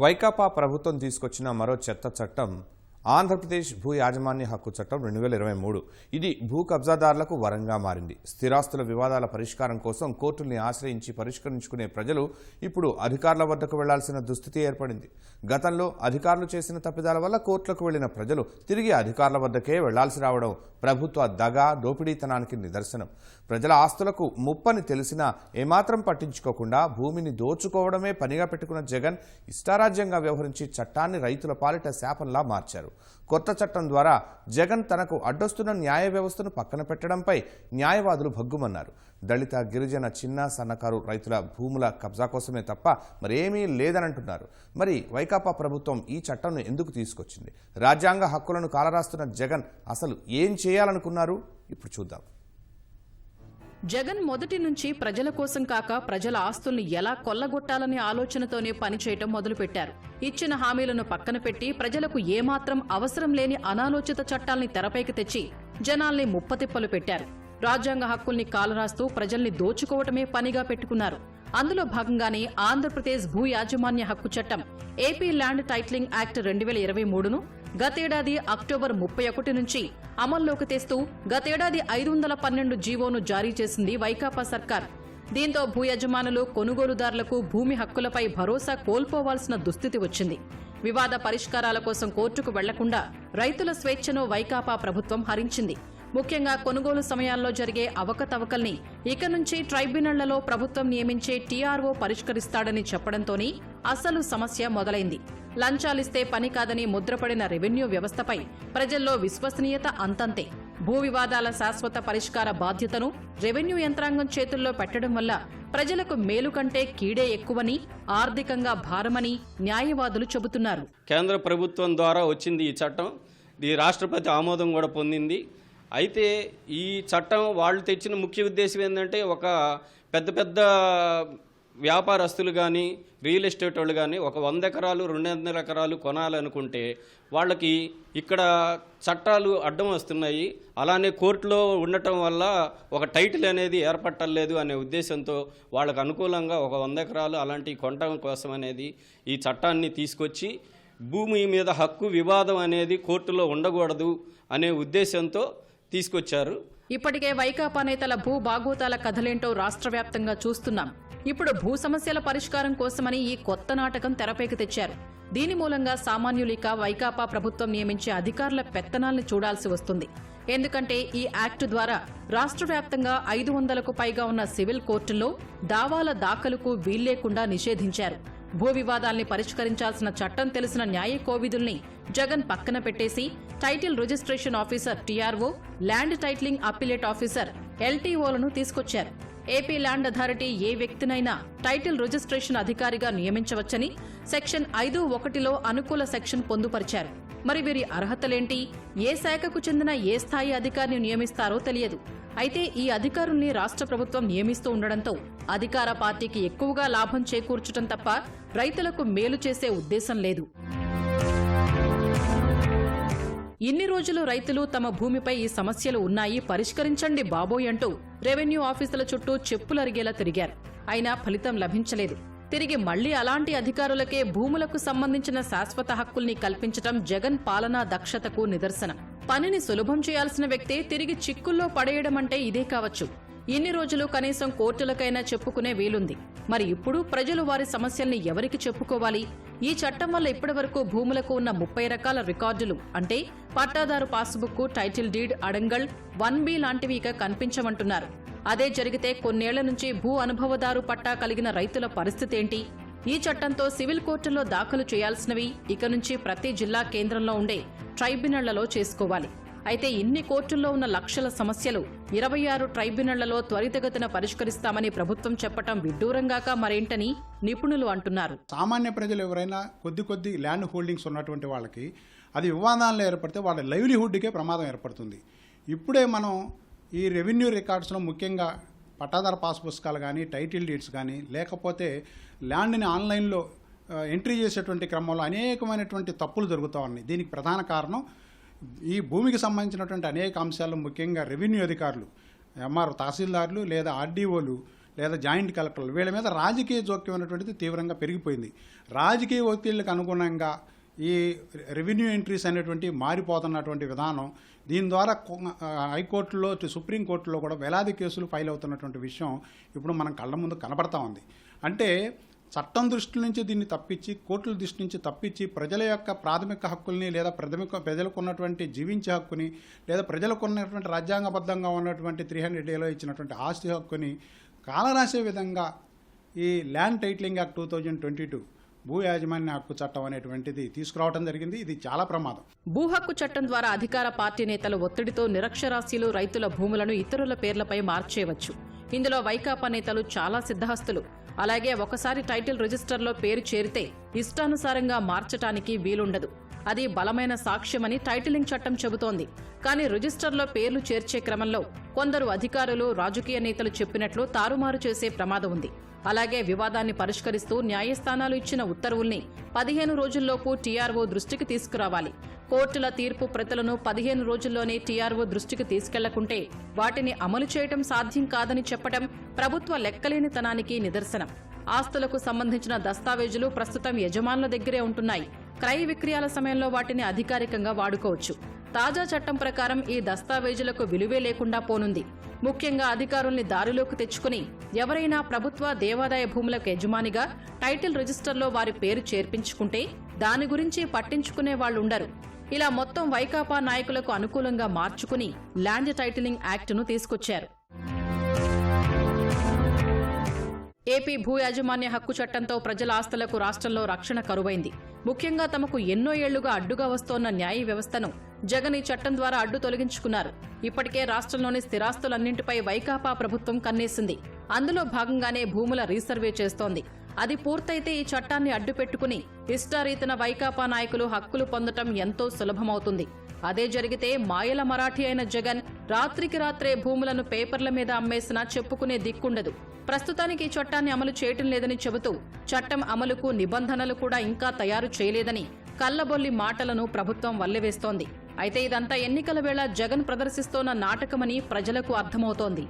వైకాపా ప్రభుత్వం తీసుకొచ్చిన మరో చెత్త చట్టం ఆంధ్రప్రదేశ్ భూ యాజమాన్య హక్కు చట్టం రెండు వేల ఇరవై మూడు. ఇది భూ కబ్జాదారులకు వరంగా మారింది. స్థిరాస్తుల వివాదాల పరిష్కారం కోసం కోర్టుల్ని ఆశ్రయించి పరిష్కరించుకునే ప్రజలు ఇప్పుడు అధికారుల వద్దకు వెళ్ళాల్సిన దుస్థితి ఏర్పడింది. గతంలో అధికారులు చేసిన తప్పిదాల వల్ల కోర్టులకు వెళ్ళిన ప్రజలు తిరిగి అధికారుల వద్దకే వెళ్ళాల్సి రావడం ప్రభుత్వ దగా దోపిడీతనానికి నిదర్శనం. ప్రజల ఆస్తులకు ముప్పని తెలిసినా ఏమాత్రం పట్టించుకోకుండా భూమిని దోచుకోవడమే పనిగా పెట్టుకున్న జగన్ ఇష్టారాజ్యంగా వ్యవహరించి చట్టాన్ని రైతుల పాలిట శాపంలా మార్చారు. కొత్త చట్టం ద్వారా జగన్ తనకు అడ్డొస్తున్న న్యాయ వ్యవస్థను పక్కన పెట్టడంపై న్యాయవాదులు భగ్గుమన్నారు. దళిత గిరిజన చిన్న సన్నకారు రైతుల భూముల కబ్జా కోసమే తప్ప మరేమీ లేదనంటున్నారు. మరి వైకాపా ప్రభుత్వం ఈ చట్టంను ఎందుకు తీసుకొచ్చింది? రాజ్యాంగ హక్కులను కాలరాస్తున్న జగన్ అసలు ఏం చేయాలనుకున్నారు? ఇప్పుడు చూద్దాం. జగన్ మొదటి నుంచి ప్రజల కోసం కాక ప్రజల ఆస్తుల్ని ఎలా కొల్లగొట్టాలనే ఆలోచనతోనే పనిచేయటం మొదలుపెట్టారు. ఇచ్చిన హామీలను పక్కన పెట్టి ప్రజలకు ఏమాత్రం అవసరం లేని అనాలోచిత చట్టాల్ని తెరపైకి తెచ్చి జనాల్ని ముప్పతిప్పలు పెట్టారు. రాజ్యాంగ హక్కుల్ని కాలరాస్తూ ప్రజల్ని దోచుకోవటమే పనిగా పెట్టుకున్నారు. అందులో భాగంగానే ఆంధ్రప్రదేశ్ భూ యాజమాన్య హక్కు చట్టం ఏపీ ల్యాండ్ టైటిలింగ్ యాక్ట్ రెండు వేల ఇరవై మూడును గతేడాది అక్టోబర్ ముప్పై ఒకటి నుంచి అమల్లోకి తెస్తూ గతేడాది ఐదు వందల పన్నెండు జీవోను జారీ చేసింది వైకాపా సర్కార్. దీంతో భూ యజమానులు కొనుగోలుదారులకు భూమి హక్కులపై భరోసా కోల్పోవాల్సిన దుస్థితి వచ్చింది. వివాద పరిష్కారాల కోసం కోర్టుకు వెళ్ళకుండా రైతుల స్వేచ్ఛను వైకాపా ప్రభుత్వం హరించింది. ముఖ్యంగా కొనుగోలు సమయాల్లో జరిగే అవకతవకల్ని ఇక నుంచి ట్రైబ్యునళ్ళలో ప్రభుత్వం నియమించే టీఆర్ఓ పరిష్కరిస్తాడని చెప్పడంతోనే అసలు సమస్య మొదలైంది. లంచాలిస్తే పని కాదని ముద్రపడిన రెవెన్యూ వ్యవస్థపై ప్రజల్లో విశ్వసనీయత అంతంతే. భూ వివాదాల శాశ్వత పరిష్కార బాధ్యతను రెవెన్యూ యంత్రాంగం చేతుల్లో పెట్టడం వల్ల ప్రజలకు మేలు కంటే కీడే ఎక్కువని ఆర్థికంగా భారమని న్యాయవాదులు చెబుతున్నారు. కేంద్ర ప్రభుత్వం ద్వారా వచ్చింది ఈ చట్టం. ఇది రాష్ట్రపతి ఆమోదం కూడా పొందింది. అయితే ఈ చట్టం వాళ్ళు తెచ్చిన ముఖ్య ఉద్దేశం ఏంటంటే ఒక పెద్ద పెద్ద వ్యాపారస్తులు కానీ రియల్ ఎస్టేట్ వాళ్ళు కానీ ఒక వంద ఎకరాలు రెండు వందల ఎకరాలు కొనాలనుకుంటే వాళ్ళకి ఇక్కడ చట్టాలు అడ్డం వస్తున్నాయి. అలానే కోర్టులో ఉండటం వల్ల ఒక టైటిల్ అనేది ఏర్పట్టలేదు అనే ఉద్దేశంతో వాళ్ళకు అనుకూలంగా ఒక వంద ఎకరాలు అలాంటివి కొనటం కోసం అనేది ఈ చట్టాన్ని తీసుకొచ్చి భూమి మీద హక్కు వివాదం అనేది కోర్టులో ఉండకూడదు అనే ఉద్దేశంతో తీసుకొచ్చారు. ఇప్పటికే వైకాపా నేతల భూ బాగోతాల కథలేంటో రాష్ట్ర వ్యాప్తంగా చూస్తున్నాం. ఇప్పుడు భూ సమస్యల పరిష్కారం కోసమని ఈ కొత్త నాటకం తెరపైకి తెచ్చారు. దీని మూలంగా సామాన్యులిక వైకాపా ప్రభుత్వం నియమించే అధికారుల పెత్తనాల్ని చూడాల్సి వస్తుంది. ఎందుకంటే ఈ యాక్టు ద్వారా రాష్ట్ర వ్యాప్తంగా ఐదు వందలకు పైగా ఉన్న సివిల్ కోర్టుల్లో దావాల దాఖలుకు వీల్లేకుండా నిషేధించారు. భూ వివాదాల్ని పరిష్కరించాల్సిన చట్టం తెలిసిన న్యాయ కోవిదుల్ని జగన్ పక్కన పెట్టేసి title registration officer TRO land titling appellate officer ఎల్టీఓలను తీసుకొచ్చారు. ఏపీ ల్యాండ్ అథారిటీ ఏ వ్యక్తినైనా టైటిల్ రిజిస్ట్రేషన్ అధికారిగా నియమించవచ్చని సెక్షన్ ఐదు ఒకటిలో అనుకూల సెక్షన్ పొందుపరిచారు. మరి వీరి అర్హతలేంటి? ఏ శాఖకు చెందిన ఏ స్థాయి అధికారిని నియమిస్తారో తెలియదు. అయితే ఈ అధికారుల్ని రాష్ట్ర ప్రభుత్వం నియమిస్తూ ఉండడంతో అధికార పార్టీకి ఎక్కువగా లాభం చేకూర్చడం తప్ప రైతులకు మేలు చేసే ఉద్దేశం లేదు. ఇన్ని రోజులు రైతులు తమ భూమిపై ఈ సమస్యలు ఉన్నాయి పరిష్కరించండి బాబోయ్ అంటూ రెవెన్యూ ఆఫీసుల చుట్టూ చెప్పులరిగేలా తిరిగారు. అయినా ఫలితం లభించలేదు. తిరిగి మళ్ళీ అలాంటి అధికారులకే భూములకు సంబంధించిన శాశ్వత హక్కుల్ని కల్పించటం జగన్ పాలనా దక్షతకు నిదర్శనం. పనిని సులభం చేయాల్సిన వ్యక్తే తిరిగి చిక్కుల్లో పడేయడం అంటే ఇదే కావచ్చు. ఇన్ని రోజులు కనీసం కోర్టులకైనా చెప్పుకునే వీలుంది. మరి ఇప్పుడు ప్రజలు వారి సమస్యల్ని ఎవరికి చెప్పుకోవాలి? ఈ చట్టం వల్ల ఇప్పటివరకు భూములకు ఉన్న ముప్పై రకాల రికార్డులు అంటే పట్టాదారు passbook title deed adangal one B లాంటివి ఇక కనిపించమంటున్నారు. అదే జరిగితే కొన్నేళ్ళ నుంచి భూ అనుభవదారు పట్టా కలిగిన రైతుల పరిస్థితి ఏంటి? ఈ చట్టంతో సివిల్ కోర్టుల్లో దాఖలు చేయాల్సినవి ఇక నుంచి ప్రతి జిల్లా కేంద్రంలో ఉండే ట్రైబ్యునళ్ళలో చేసుకోవాలి. అయితే ఇన్ని కోర్టుల్లో ఉన్న లక్షల సమస్యలు ఇరవై ఆరు ట్రైబ్యునళ్ళలో త్వరితగతిన పరిష్కరిస్తామని ప్రభుత్వం చెప్పటం విడ్డూరంగాక మరేంటని నిపుణులు అంటున్నారు. సామాన్య ప్రజలు ఎవరైనా కొద్ది కొద్ది ల్యాండ్ హోల్డింగ్స్ ఉన్నటువంటి వాళ్ళకి అది వివాదాల్లో ఏర్పడితే వాళ్ళ లైవ్లీహుడ్కే ప్రమాదం ఏర్పడుతుంది. ఇప్పుడే మనం ఈ రెవెన్యూ రికార్డ్స్లో ముఖ్యంగా పట్టాదార పాస్ పుస్తకాలు కానీ టైటిల్ డీడ్స్ కానీ లేకపోతే ల్యాండ్ని ఆన్లైన్లో ఎంట్రీ చేసేటువంటి క్రమంలో అనేకమైనటువంటి తప్పులు జరుగుతూ ఉన్నాయి. దీనికి ప్రధాన కారణం ఈ భూమికి సంబంధించినటువంటి అనేక అంశాలు ముఖ్యంగా రెవెన్యూ అధికారులు ఎంఆర్ తహసీల్దార్లు లేదా ఆర్డీఓలు లేదా జాయింట్ కలెక్టర్లు వీళ్ళ మీద రాజకీయ జోక్యం అనేటువంటిది తీవ్రంగా పెరిగిపోయింది. రాజకీయ ఒత్తిళ్ళకు అనుగుణంగా ఈ రెవెన్యూ ఎంట్రీస్ అనేటువంటి మారిపోతున్నటువంటి విధానం దీని ద్వారా హైకోర్టులో సుప్రీంకోర్టులో కూడా వేలాది కేసులు ఫైల్ అవుతున్నటువంటి విషయం ఇప్పుడు మనం కళ్ళ ముందు కనబడతా ఉంది. అంటే చట్టం దృష్టి నుంచి దీన్ని తప్పించి కోర్టుల దృష్టి నుంచి తప్పించి ప్రజల యొక్క ప్రాథమిక హక్కుల్ని లేదా ప్రాథమిక ప్రజలకు ఉన్నటువంటి జీవించే హక్కుని లేదా ప్రజలకు ఉన్నటువంటి రాజ్యాంగబద్ధంగా ఉన్నటువంటి త్రీ హండ్రెడ్ ఏలో ఇచ్చినటువంటి ఆస్తి హక్కుని కాలరాసే విధంగా ఈ land titling act two thousand twenty two భూ యాజమాన్య హక్కు చట్టం అనేటువంటిది తీసుకురావడం జరిగింది. ఇది చాలా ప్రమాదం. భూ హక్కు చట్టం ద్వారా అధికార పార్టీ నేతల ఒత్తిడితో నిరక్షరాస్యులు రైతుల భూములను ఇతరుల పేర్లపై మార్చేయవచ్చు ఇందులో వైకాపా నేతలు చాలా సిద్ధహస్తులు. అలాగే ఒకసారి టైటిల్ రిజిస్టర్లో పేరు చేరితే ఇష్టానుసారంగా మార్చటానికి వీలుండదు. అది బలమైన సాక్ష్యమని టైటిలింగ్ చట్టం చెబుతోంది. కానీ రిజిస్టర్లో పేర్లు చేర్చే క్రమంలో కొందరు అధికారులు రాజకీయ నేతలు చెప్పినట్లు తారుమారు చేసే ప్రమాదం ఉంది. అలాగే వివాదాన్ని పరిష్కరిస్తూ న్యాయస్థానాలు ఇచ్చిన ఉత్తర్వుల్ని పదిహేను రోజుల్లోపు టీఆర్ఓ దృష్టికి తీసుకురావాలి. కోర్టుల తీర్పు ప్రతులను పదిహేను రోజుల్లోనే టీఆర్ఓ దృష్టికి తీసుకెళ్ళకుంటే వాటిని అమలు చేయటం సాధ్యం కాదని చెప్పడం ప్రభుత్వ లెక్కలేనితనానికి నిదర్శనం. ఆస్తులకు సంబంధించిన దస్తావేజులు ప్రస్తుతం యజమానుల దగ్గరే ఉంటున్నాయి. క్రయ విక్రయాల సమయంలో వాటిని అధికారికంగా వాడుకోవచ్చు. తాజా చట్టం ప్రకారం ఈ దస్తావేజులకు విలువే లేకుండా పోనుంది. ముఖ్యంగా అధికారుల్ని దారిలోకి తెచ్చుకుని ఎవరైనా ప్రభుత్వ దేవాదాయ భూములకు యజమానిగా టైటిల్ రిజిస్టర్లో వారి పేరు చేర్పించుకుంటే దాని గురించి పట్టించుకునే వాళ్ళుండరు ఇలా మొత్తం వైకాపా నాయకులకు అనుకూలంగా మార్చుకుని ల్యాండ్ టైటిలింగ్ యాక్టును తీసుకొచ్చారు. ఏపీ భూ యాజమాన్య హక్కు చట్టంతో ప్రజల ఆస్తులకు రాష్ట్రంలో రక్షణ కరువైంది. ముఖ్యంగా తమకు ఎన్నో ఏళ్ళుగా అడ్డుగా వస్తోన్న న్యాయ వ్యవస్థను జగన్ ఈ చట్టం ద్వారా అడ్డు తొలగించుకున్నారు. ఇప్పటికే రాష్ట్రంలోని స్థిరాస్తులన్నింటిపై వైకాపా ప్రభుత్వం కన్నేసింది. అందులో భాగంగానే భూముల రీసర్వే చేస్తోంది. అది పూర్తయితే ఈ చట్టాన్ని అడ్డు పెట్టుకుని ఇష్టారీతన వైకాపా నాయకులు హక్కులు పొందటం ఎంతో సులభమవుతుంది. అదే జరిగితే మాయల మరాఠీ అయిన జగన్ రాత్రికి రాత్రే భూములను పేపర్ల మీద అమ్మేసినా చెప్పుకునే దిక్కుండదు. ప్రస్తుతానికి ఈ చట్టాన్ని అమలు చేయటం లేదని చెబుతూ చట్టం అమలుకు నిబంధనలు కూడా ఇంకా తయారు చేయలేదని కల్లబొల్లి మాటలను ప్రభుత్వం వల్లెవేస్తోంది. అయితే ఇదంతా ఎన్నికల వేళ జగన్ ప్రదర్శిస్తోన్న నాటకమని ప్రజలకు అర్థమవుతోంది.